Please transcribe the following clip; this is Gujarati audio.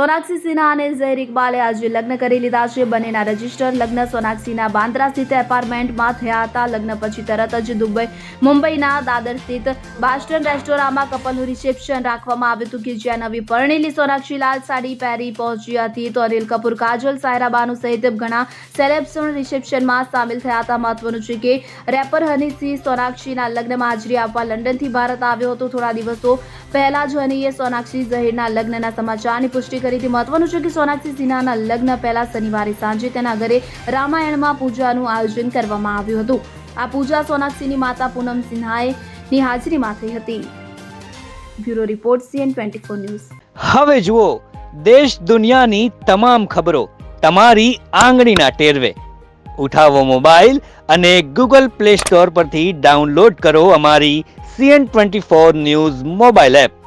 સોનાક્ષી સિન્હા અને ઝહેર ઇકબાલે આજે લગ્ન કરી લીધા છે. બંનેના રજિસ્ટર લગ્ન સોનાક્ષીના બાંદ્રા સ્થિત એપાર્ટમેન્ટમાં થયા હતા. લગ્ન પછી તરત જ દુબઈ, મુંબઈના દાદર સ્થિત બાસ્ટન રેસ્ટોરાંમાં કપલનું રિસેપ્શન રાખવામાં આવ્યું હતું કે જ્યાં નવી પરણેલી સોનાક્ષી લાલ સાડી પહેરી પહોંચી હતી. તો અનિલ કપૂર, કાજોલ, સાયરા બાનુ સહિત ઘણા સેલેબ્સ રિસેપ્શનમાં સામેલ થયા હતા. મહત્વનું છે કે રેપર હની સિંહ સોનાક્ષીના લગ્નમાં હાજરી આપવા લંડનથી ભારત આવ્યો હતો. થોડા દિવસો પહેલા જ હનીએ સોનાક્ષી ઝહીરના લગ્નના સમાચારની પુષ્ટિ કરી હતી. મહત્વનું છે કે સોનાક્ષી સિન્હાના લગ્ન પહેલા શનિવારે સાંજે તેના ઘરે રામાયણમાં પૂજાનું આયોજન કરવામાં આવ્યું હતું. આ પૂજા સોનાક્ષીની માતા પૂનમ સિન્હાએ ની હાજરીમાં થઈ હતી. Bureau report CN twenty four news. હવે જુઓ, દેશ દુનિયાની તમામ ખબરો તમારી આંગળીના ટેરવે. ઉઠાવો મોબાઈલ અને ગૂગલ પ્લે સ્ટોર પરથી ડાઉનલોડ કરો અમારી CN twenty four news mobile app.